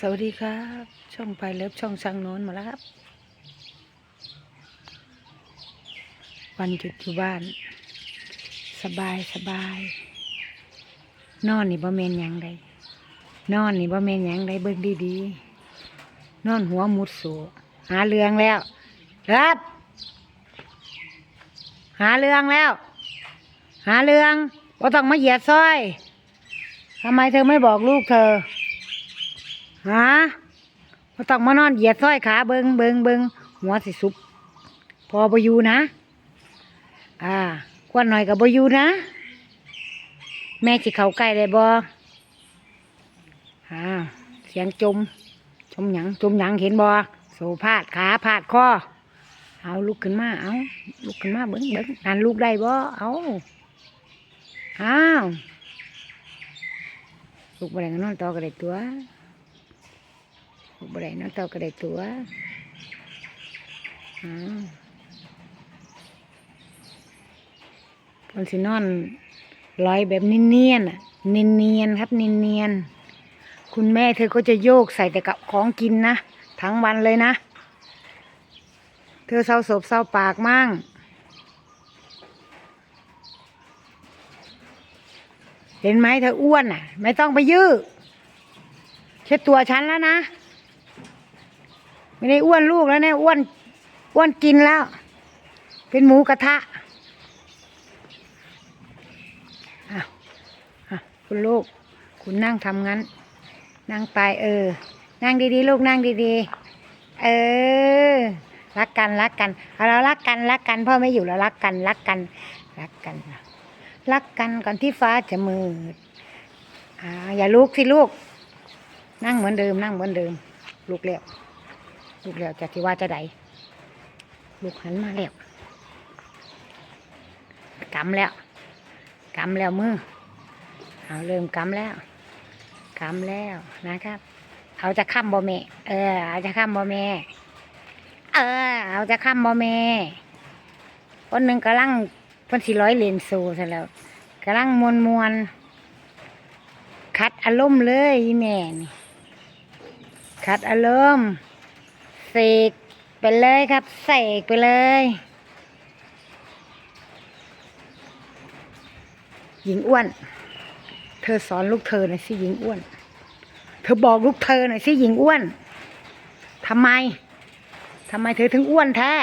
สวัสดีครับ ช่องไปเลิฟช่องช่างโน้นมาแล้วครับ วันหยุดอยู่บ้าน สบายสบาย นอนนี่บ่เมนยังใดนอนนี่บ่เมนยังใดเบิ่งดีๆ นอนหัวมุดสูหาเรื่องแล้วครับ หาเรื่องแล้ว หาเรื่องว่าต้องมาเหยียดซอยทำไมเธอไม่บอกลูกเธอ ฮะบ่ต้องมานอนเหยียดซ้อยขาเบิงเบิงเบิงหัวสิสุบพอบอยู่นะ อ่าควนหน่อยกับบอยู่นะ แม่สิเขาใกล้ได้บ่อ่าเสียงจม จมหยังจมหยังเห็นบ่โซพาดขาพาดคอเอาลุกขึ้นมาเอาลุกขึ้นมาเบิ้งเบิ้งนันลูกได้บ่เอาอ้าวลูกบ่ได้ก็นอนต่อก็ได้ตัว บ่ได้เนาะเต่าก็ได้ตัวอืมคนสินอนลอยแบบเนียนๆอะเนียนๆครับเนียนๆคุณแม่เธอก็จะโยกใส่แต่กับของกินนะทั้งวันเลยนะ เธอเศร้าศพเศร้าปากมั่งเห็นไหมเธออ้วนอะ ไม่ต้องไปยื้อเช็ดตัวฉันแล้วนะ ไม่ได้อ้วนลูกแล้วเนี่ยอ้วนอ้วนกินแล้ว เป็นหมูกระทะอะอะคุณลูก คุณนั่งทำงั้น นั่งไปเออ นั่งดีๆ ลูกนั่งดีๆ เออ รักกันรักกันเอาเรารักกันรักกันพ่อไม่อยู่แล้วรักกันรักกัน รักกัน รักกันก่อนที่ฟ้าจะมืดอ่าอย่าลุกสิลูก นั่งเหมือนเดิม นั่งเหมือนเดิม ลูกเรียบ ลูกแล้วจากที่ว่าจะได้ลูกหันมาแล้วกำแล้วกำแล้วมือเอาเริ่มกำแล้วกำแล้วนะครับ เอาจะค้ำบ่แม่เออเอาจะค้ำบ่แม่เออ เอาจะค้ำบ่แม่คนหนึ่งกำลังเพิ่นสิร้อยเลนโซ่ซะแล้วกำลังมวนมวนคัดอารมณ์เลยแม่นี่คัดอารมณ์ สกไปเลยครับเสกไปเลยหญิงอ้วน เธอสอนลูกเธอหน่อยสิหญิงอ้วน เธอบอกลูกเธอหน่อยสิหญิงอ้วนทำไมทำไมเธอถึงอ้วนแท้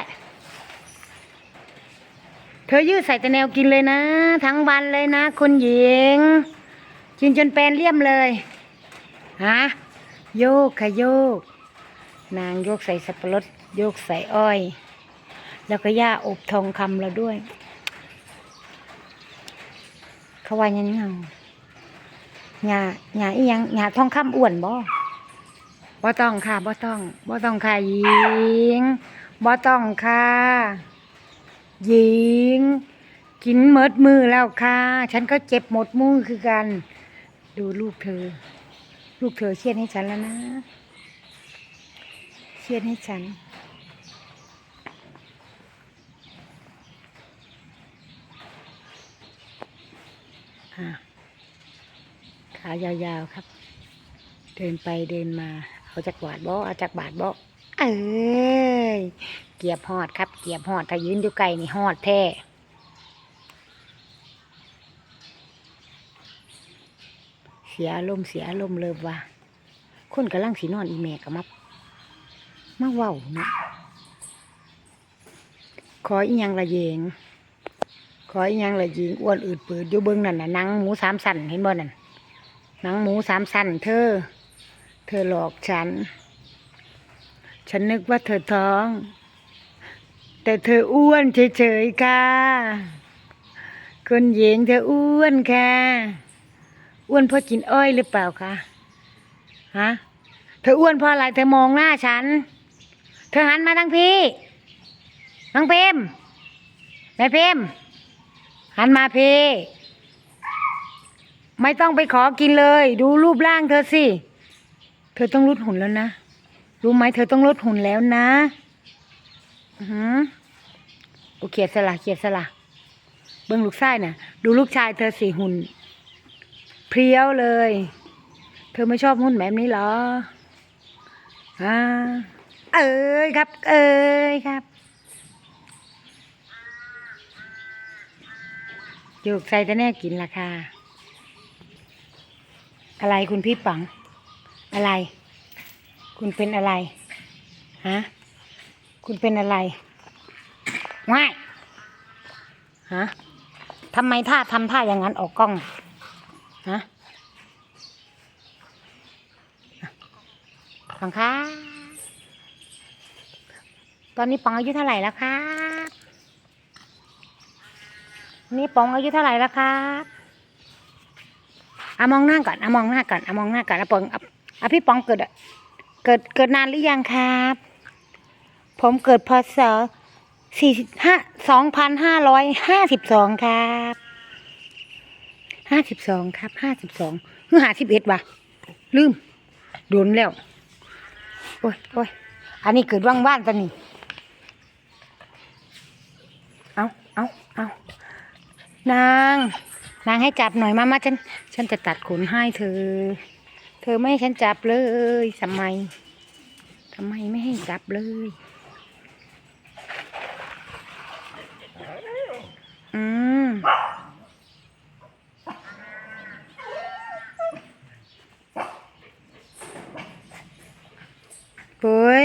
เธอยืดใส่แต่แนวกินเลยนะ ทั้งวันเลยนะ คุณหญิงกินจนแปลนเลี่ยมเลยฮะโยกค่ะโยก นางโยกใส่สับปะรดโยกใส่อ้อย แล้วก็ย่าอบทองคำเราด้วยเขาว่ายังไงหญ้าหญ้าอีหยังหญ้าทองคำอ้วนบ่บ่ต้องค่ะบ่ต้องบ่ต้องค่ะหญิงบ่ต้องค่ะหญิง กินเมดมือแล้วค่ะ ฉันก็เจ็บหมดมือคือกัน ดูลูกเธอ ลูกเธอเชียดให้ฉันแล้วนะ เชียดให้ฉัน ขายาวๆครับ เดินไปเดินมา เอาจากบาทบ่เอาจากบาทบ่เอ้ย เกียบหอดครับ เกียบหอดถ้ายืนอยู่ไกลนี่หอดแท้เสียอารมเสียอารมเลยว่ะคนกำลังสีนอนอีแม่กับมับ มาเว้าเนะ ขออีหยังละเยง ขออีหยังละเยงอ้วนอืดปืดอยู่เบิ้งนั่นน่ะหนังหมูสามสันเห็นบ่นั่นหนังหมูสามสันเธอ เธอหลอกฉัน ฉันนึกว่าเธอท้อง แต่เธออ้วนเฉยๆค่ะคนหญิงเธออ้วนค่ะ อ้วนเพราะกินอ้อยหรือเปล่าคะฮะเธออ้วนเพราะอะไรเธอมองหน้าฉัน เธอหันมาทางพี่น้องเพมนายเพมหันมาพี่ไม่ต้องไปขอกินเลย ดูรูปร่างเธอสิ เธอต้องลดหุ่นแล้วนะ รู้ไหมเธอต้องลดหุ่นแล้วนะอือโอเคสละเขียดสละเบิ้งลูกชายน่ะ ดูลูกชายเธอสิหุ่นเพรียวเลย เธอไม่ชอบหุ่นแบบนี้เหรออ่า เอ้ยครับ เอ้ยครับโยกใส่แต่แน่กินราคา อะไรคุณพี่ปัง อะไร คุณเป็นอะไรฮะคุณเป็นอะไรง่ายฮะทำไมท่าทำท่าอย่างนั้นออกกล้องฮะปังคะ ตอนนี้ปังอายุเท่าไหร่แล้วครับนี่ปองอายุเท่าไหร่แล้วครับอะมองหน้าก่อนอะมองหน้าก่อนอะมองหน้าก่อนอะปองอะอะพี่ปองเกิดเกิดเกิดนานหรือยังครับ ผมเกิดพศสี่ห้าสองพันห้าร้อยห้าสิบสองครับห้าสิบสองครับห้าสิบสองเมื่อหาสิบเอ็ดว่ะ ลืมโดนแล้ว โอ้ยโอ้ยอันนี้เกิดว่างบ้านตอนนี้ เอาเอาเอา นาง นางให้จับหน่อยมามาฉัน ฉันจะตัดขนให้เธอ เธอไม่ให้ฉันจับเลยทำไมทำไมไม่ให้จับเลย อืมปุ้ย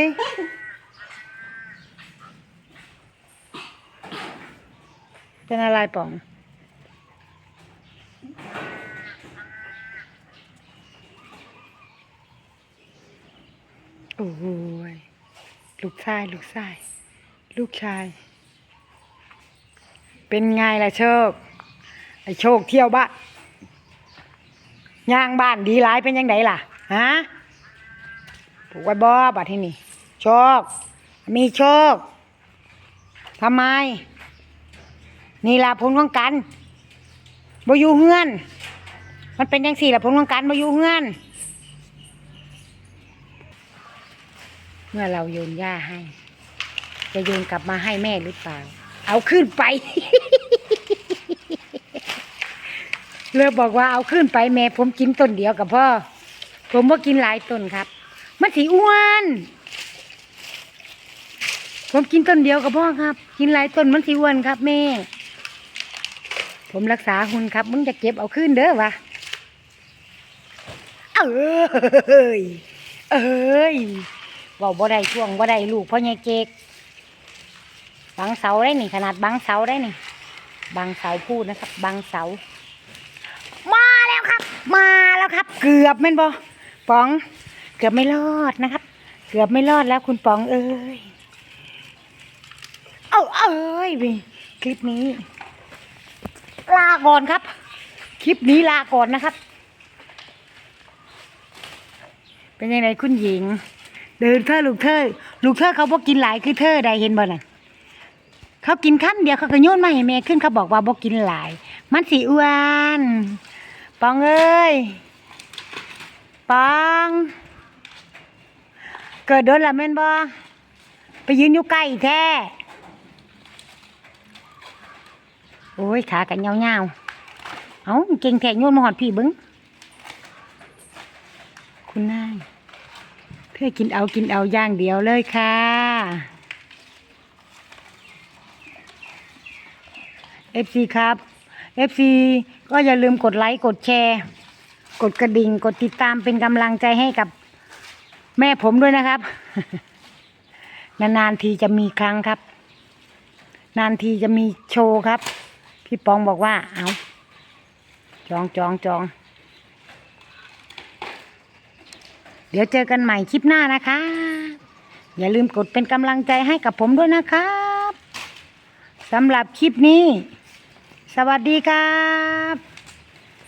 เป็นอะไรป๋อง โอ้ยลูกชายลูกชาย ลูกชาย เป็นไงล่ะโชค ไอ้โชคเที่ยวบ้านย่างบ้านดีร้ายเป็นยังไงล่ะฮะถูกไว้บ่บัดที่นี่โชค มีโชคทำไม นี่ล่ะผลของกันบ่อยู่เฮือน มันเป็นยังสี่ล่ะผลของกันบ่อยู่เฮือน เมื่อเราโยนหญ้าให้ จะโยนกลับมาให้แม่หรือเปล่า เอาขึ้นไป เลือบอกว่าเอาขึ้นไปแม่ผมกินต้นเดียวกับพ่อ ผมว่ากินหลายต้นครับ มันสีอ้วน ผมกินต้นเดียวกับพ่อครับ กินหลายต้นมันสีอ้วนครับแม่ ผมรักษาหุ่นครับ มึงจะเก็บเอาขึ้นเด้อวะเอ้ย เอ้ย เว่าบ่ได้ช่วงบ่ได้ลูกพ่อใหญ่เจกบางเสาได้นี่ขนาดบางเสาได้นี่บางเสาพูดนะครับบางเสา มาแล้วครับ มาแล้วครับ เกือบแม่นบ่ปอง เกือบไม่รอดนะครับ เกือบไม่รอดแล้วคุณปองเอ้ยเอาเอ้ยคลิปนี้ ลาก่อนครับ คลิปนี้ลาก่อนนะครับ เป็นยังไงคุณหญิง เดินเธอลูกเธอลูกเธอเขาบอกกินหลายคือเธอได้เห็นบ่น่ะเขากินคำเดียวเขาก็โยนมาให้แม่ขึ้นเขาบอกว่าบอกกินหลาย มันสีอ้วนปองเอ้ยปองเกิดโดนละแม่นบ่ไปยืนอยู่ใกล้แท้โอ้ยขากันเงาๆเอาเก่งแท้โยนมาหอดพี่บิ้งคุณนาย เพื่อกินเอากินเอาอย่างเดียวเลยค่ะ FC ครับ FC ก็อย่าลืมกดไลค์กดแชร์ กดกระดิ่ง กดติดตามเป็นกำลังใจให้กับแม่ผมด้วยนะครับ นานๆทีจะมีครั้งครับ นานทีจะมีโชว์ครับ พี่ปองบอกว่าเอาจองจองจอง เดี๋ยวเจอกันใหม่คลิปหน้านะคะ อย่าลืมกดเป็นกำลังใจให้กับผมด้วยนะครับสำหรับคลิปนี้ สวัสดีครับ